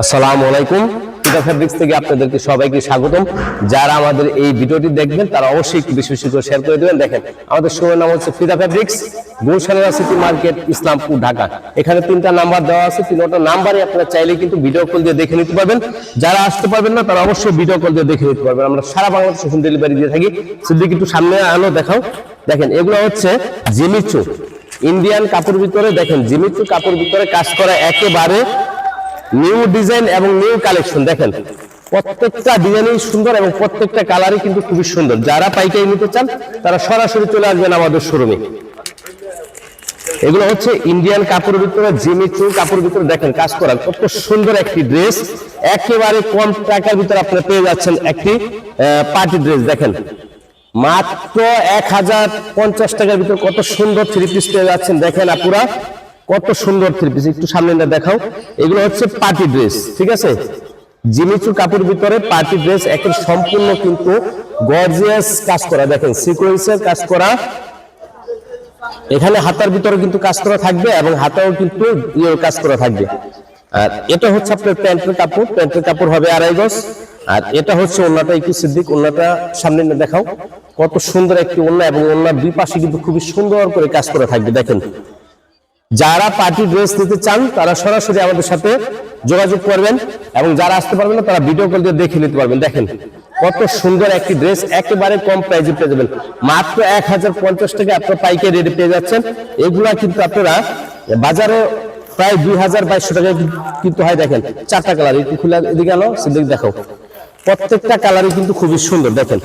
আসসালামু আলাইকুম। ফিদা ফ্যাব্রিক্স থেকে আপনাদেরকে সবাইকে স্বাগতম। যারা আমাদের এই ভিডিওটি দেখবেন, তারা অবশ্যই করে শেয়ার করে দেবেন। দেখেন, আমাদের শোয়ের নাম হচ্ছে Fida fabrics Gulshana city market Islampur, Dhaka. এখানে তিনটা নাম্বার দেওয়া আছে। তিনটা নাম্বারে আপনারা চাইলে কিন্তু ভিডিও কল দিয়ে দেখে নিতে পারবেন। যারা আসতে পারবেন না, তারা অবশ্যই ভিডিও কল দিয়ে দেখে নিতে পারবেন। আমরা সারা বাংলাদেশে হোম ডেলিভারি দিয়ে থাকি। সিদ্দিক, একটু সামনে আনো, দেখাও। দেখেন, এগুলো হচ্ছে জিমিচু ইন্ডিয়ান কাপড় ভিতরে, দেখেন জিমিচু কাপড় ভিতরে কাজ করা একেবারে নিউ ডিজাইন এবং নিউ কালেকশন, দেখেন। প্রত্যেকটা ডিজাইনই সুন্দর এবং প্রত্যেকটা কালারই কিন্তু খুবই সুন্দর। যারা পাইকারি নিতে চান, তারা সরাসরি চলে আসবেন আমাদের শোরুমে। এগুলো হচ্ছে ইন্ডিয়ান কাপড়ের ভিতরে জিমিচু কাপড়ের ভিতরে, দেখেন, কাজ করা। কত সুন্দর একটি ড্রেস। একেবারে কম টাকার ভিতরে আপনারা পেয়ে যাচ্ছেন একটি পার্টি ড্রেস, দেখেন। মাত্র এক হাজার পঞ্চাশ টাকার ভিতরে কত সুন্দর থ্রি পিস পেয়ে যাচ্ছেন, দেখেন আপুরা। কত সুন্দর থ্রি পিস একটু সামনে না দেখাও। এগুলো হচ্ছে পার্টি ড্রেস ঠিক আছে? জিমিচু কাপড়ের ভিতরে পার্টি ড্রেস একের সম্পূর্ণ কিন্তু গর্জিয়াস কাজ করা। দেখেন সিকোয়েন্সের কাজ করা। এখানে হাতার ভিতরে কিন্তু কাজ করা থাকবে এবং হাতাও কিন্তু ইয়ে কাজ করা থাকবে। আর এটা হচ্ছে আপনার প্যান্টের কাপড়। প্যান্টের কাপড় হবে আড়াই গজ। আর এটা হচ্ছে ওন্নাটা একটু সিদ্দিক, ওন্নাটা সামনে নিয়ে দেখাও। কত সুন্দর একটি ওন্না এবং ওন্নার দুই পাশে কিন্তু খুবই সুন্দর করে কাজ করা থাকবে, দেখেন। যারা পার্টি ড্রেস নিতে চান, তারা সরাসরি আমাদের সাথে যোগাযোগ করবেন এবং যারা আসতে পারবেন না, তারা ভিডিও কল দিয়ে দেখে নিতে পারবেন। দেখেন কত সুন্দর একটি ড্রেস, একেবারে কম প্রাইজে পেয়ে যাবেন। মাত্র এক হাজার পঞ্চাশ টাকা আপনার পাইকারি রেটে পেয়ে যাচ্ছেন। এগুলা কিন্তু আপনারা বাজারে প্রায় দুই হাজার বাইশশো টাকা কিন্তু হয় দেখেন, চারটা কালার একটু খুলে এদিকে আনো, সেদিকে দেখো। প্রত্যেকটা কালারই কিন্তু খুবই সুন্দর, দেখেন।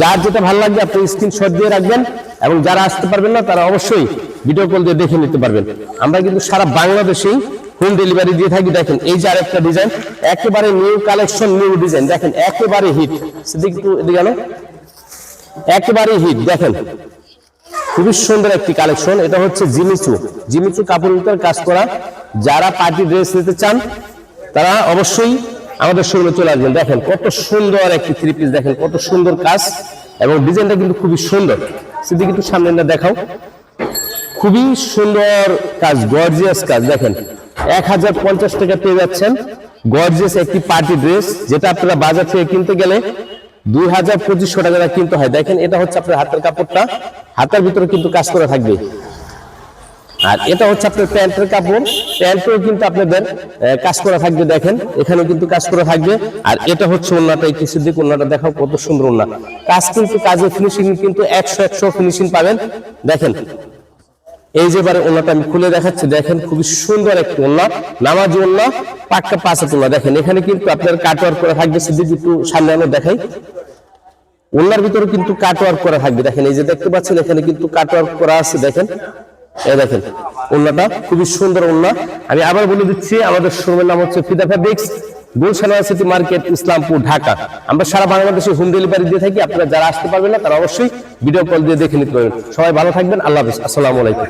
যার যেটা ভালো লাগবে, আপনি স্ক্রিনশট দিয়ে রাখবেন এবং যারা আসতে পারবেন না, তারা অবশ্যই ভিডিও কল দিয়ে দেখে নিতে পারবেন। আমরা কিন্তু সারা বাংলাদেশেই হোম ডেলিভারি দিয়ে থাকি। দেখেন, এই যে আরেকটা ডিজাইন একেবারে নিউ কালেকশন নিউ ডিজাইন দেখেন, একেবারে হিট সেদিকে একটু এদিকে গেল একেবারে হিট দেখেন, খুবই সুন্দর একটি কালেকশন এটা হচ্ছে জিমিচু। জিমিচু কাপড় ভিতরে কাজ করা। যারা পার্টি ড্রেস নিতে চান, তারা অবশ্যই আমাদের শোরুমে চলে আসবেন। দেখেন, কত সুন্দর একটি থ্রি পিস দেখেন, কত সুন্দর কাজ। এবং ডিজাইনটা কিন্তু খুবই সুন্দর। সেদিকে একটু সামনে দেখাও। খুবই সুন্দর কাজ গর্জিয়াস কাজ। দেখেন, এক হাজার পঞ্চাশ টাকা পেয়ে যাচ্ছেন। গর্জিয়াস একটি পার্টি ড্রেস, যেটা আপনারা বাজার থেকে কিনতে গেলে দুই হাজার পঁচিশশো টাকা কিনতে হয়। দেখেন, এটা হচ্ছে আপনার হাতের কাপড়টা। হাতের ভিতরে কিন্তু কাজ করা থাকবে। আর এটা হচ্ছে আপনার প্যান্টের কাপড়। প্যান্টেও কিন্তু আপনাদের কাজ করা থাকবে, দেখেন। এখানেও কিন্তু কাজ করা থাকবে। আর এটা হচ্ছে ওন্নাটা, এই কিছু দিক ওন্নাটা দেখাও কত সুন্দর ওন্না। কাজ কিন্তু, কাজের ফিনিশিং কিন্তু একশো একশো ফিনিশিং পাবেন। দেখেন এই যে এবারে ওন্নাটা আমি খুলে দেখাচ্ছি, দেখেন খুবই সুন্দর একটি ওন্না, নামাজি ওন্না পাক্কা পাঁচা তোলা দেখেন, এখানে কিন্তু আপনার কাটওয়ার্ক করা থাকবে, সিদ্দিক একটু সামনে আমি দেখাই। ওনার ভিতরে কিন্তু কাটওয়ার্ক করা থাকবে। দেখেন, এই যে দেখতে পাচ্ছেন, এখানে কিন্তু কাটওয়ার্ক করা আছে, দেখেন। এই দেখেন, ওন্নাটা খুবই সুন্দর ওন্না। আমি আবার বলে দিচ্ছি, আমাদের শোরুমের নাম হচ্ছে Fida fabrics Gulshana city market Islampur Dhaka আমরা সারা বাংলাদেশে হোম ডেলিভারি দিয়ে থাকি, আপনারা যারা আসতে পারবেন না, তারা অবশ্যই ভিডিও কল দিয়ে দেখে নিতে পারবেন। সবাই ভালো থাকবেন, আল্লাহ হাফিজ। আসসালামু আলাইকুম।